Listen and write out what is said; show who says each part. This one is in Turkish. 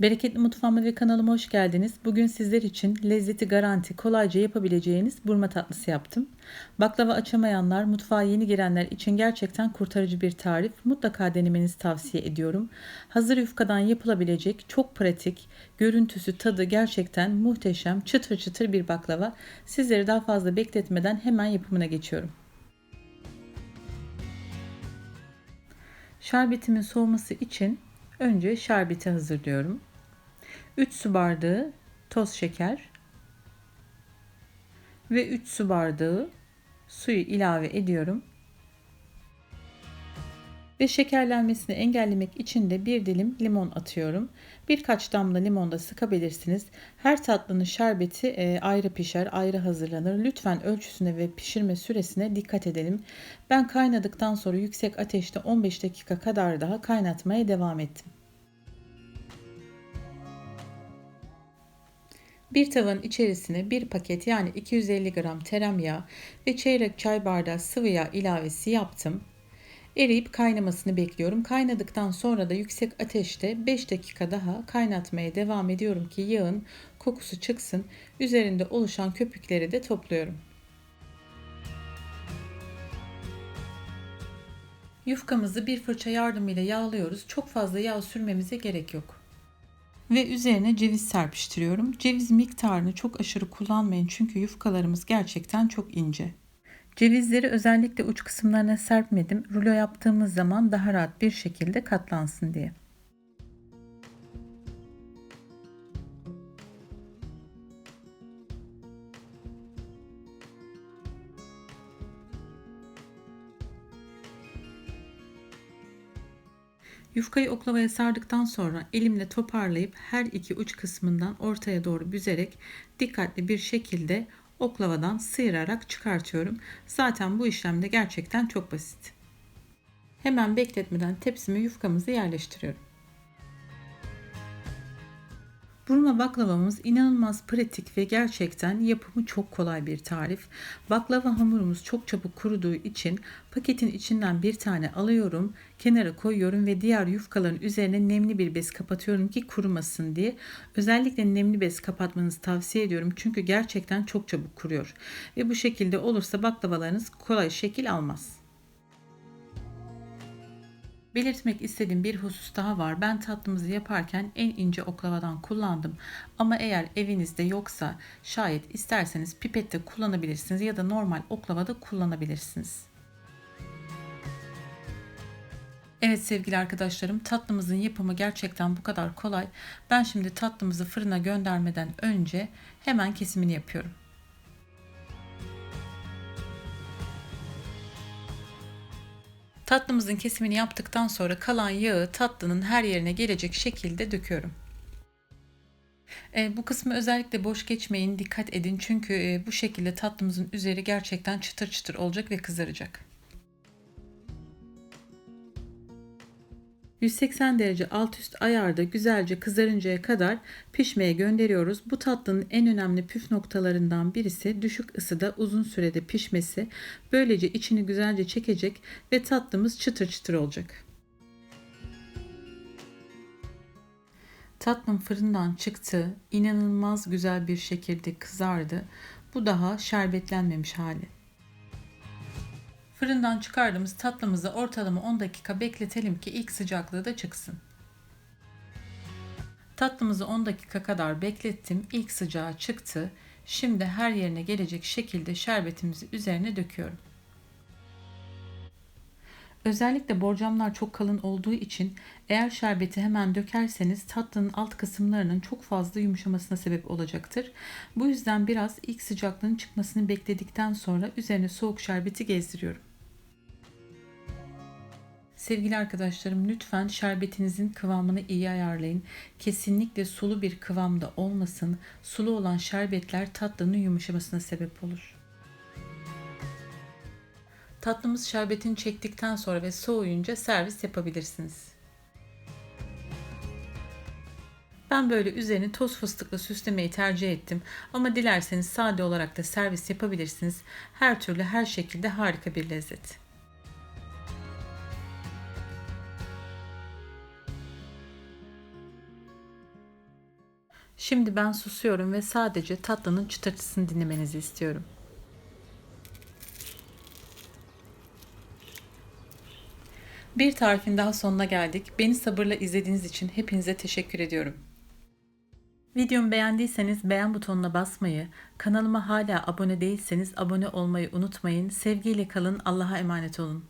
Speaker 1: Bereketli Mutfağıma ve kanalıma hoş geldiniz. Bugün sizler için lezzeti garanti, kolayca yapabileceğiniz burma tatlısı yaptım. Baklava açamayanlar, mutfağa yeni girenler için gerçekten kurtarıcı bir tarif. Mutlaka denemenizi tavsiye ediyorum. Hazır yufkadan yapılabilecek çok pratik, görüntüsü, tadı gerçekten muhteşem, çıtır çıtır bir baklava. Sizleri daha fazla bekletmeden hemen yapımına geçiyorum. Şerbetimin soğuması için Önce şerbeti hazırlıyorum. 3 su bardağı toz şeker ve 3 su bardağı suyu ilave ediyorum. Ve şekerlenmesini engellemek için de bir dilim limon atıyorum. Birkaç damla limon da sıkabilirsiniz. Her tatlının şerbeti e, ayrı pişer, ayrı hazırlanır. Lütfen ölçüsüne ve pişirme süresine dikkat edelim. Ben kaynadıktan sonra yüksek ateşte 15 dakika kadar daha kaynatmaya devam ettim. Bir tavanın içerisine bir paket yani 250 gram tereyağı ve çeyrek çay bardağı sıvı yağ ilavesi yaptım. Eriyip kaynamasını bekliyorum. Kaynadıktan sonra da yüksek ateşte 5 dakika daha kaynatmaya devam ediyorum ki yağın kokusu çıksın. Üzerinde oluşan köpükleri de topluyorum. Yufkamızı bir fırça yardımıyla yağlıyoruz. Çok fazla yağ sürmemize gerek yok ve üzerine ceviz serpiştiriyorum. Ceviz miktarını çok aşırı kullanmayın çünkü yufkalarımız gerçekten çok ince. Cevizleri özellikle uç kısımlarına serpmedim. Rulo yaptığımız zaman daha rahat bir şekilde katlansın diye. Yufkayı oklavaya sardıktan sonra elimle toparlayıp her iki uç kısmından ortaya doğru büzerek dikkatli bir şekilde oklavadan sıyırarak çıkartıyorum. Zaten bu işlemde gerçekten çok basit. Hemen bekletmeden tepsime yufkamızı yerleştiriyorum. Burma baklavamız inanılmaz pratik ve gerçekten yapımı çok kolay bir tarif. Baklava hamurumuz çok çabuk kuruduğu için paketin içinden bir tane alıyorum, kenara koyuyorum ve diğer yufkaların üzerine nemli bir bez kapatıyorum ki kurumasın diye. Özellikle nemli bez kapatmanızı tavsiye ediyorum çünkü gerçekten çok çabuk kuruyor. Ve bu şekilde olursa baklavalarınız kolay şekil almaz. Belirtmek istediğim bir husus daha var. Ben tatlımızı yaparken en ince oklavadan kullandım. Ama eğer evinizde yoksa şayet isterseniz pipette kullanabilirsiniz ya da normal oklavada kullanabilirsiniz. Evet sevgili arkadaşlarım tatlımızın yapımı gerçekten bu kadar kolay. Ben şimdi tatlımızı fırına göndermeden önce hemen kesimini yapıyorum. Tatlımızın kesimini yaptıktan sonra kalan yağı tatlının her yerine gelecek şekilde döküyorum. E, bu kısmı özellikle boş geçmeyin, dikkat edin çünkü e, bu şekilde tatlımızın üzeri gerçekten çıtır çıtır olacak ve kızaracak. 180 derece alt üst ayarda güzelce kızarıncaya kadar pişmeye gönderiyoruz. Bu tatlının en önemli püf noktalarından birisi düşük ısıda uzun sürede pişmesi. Böylece içini güzelce çekecek ve tatlımız çıtır çıtır olacak. Tatlım fırından çıktı. İnanılmaz güzel bir şekilde kızardı. Bu daha şerbetlenmemiş hali. Fırından çıkardığımız tatlımızı ortalama 10 dakika bekletelim ki ilk sıcaklığı da çıksın. Tatlımızı 10 dakika kadar beklettim. İlk sıcağı çıktı. Şimdi her yerine gelecek şekilde şerbetimizi üzerine döküyorum. Özellikle borcamlar çok kalın olduğu için eğer şerbeti hemen dökerseniz tatlının alt kısımlarının çok fazla yumuşamasına sebep olacaktır. Bu yüzden biraz ilk sıcaklığın çıkmasını bekledikten sonra üzerine soğuk şerbeti gezdiriyorum. Sevgili arkadaşlarım lütfen şerbetinizin kıvamını iyi ayarlayın. Kesinlikle sulu bir kıvamda olmasın. Sulu olan şerbetler tatlının yumuşamasına sebep olur. Tatlımız şerbetini çektikten sonra ve soğuyunca servis yapabilirsiniz. Ben böyle üzerini toz fıstıkla süslemeyi tercih ettim. Ama dilerseniz sade olarak da servis yapabilirsiniz. Her türlü her şekilde harika bir lezzet. Şimdi ben susuyorum ve sadece tatlının çıtırtısını dinlemenizi istiyorum. Bir tarifin daha sonuna geldik. Beni sabırla izlediğiniz için hepinize teşekkür ediyorum. Videomu beğendiyseniz beğen butonuna basmayı, kanalıma hala abone değilseniz abone olmayı unutmayın. Sevgiyle kalın, Allah'a emanet olun.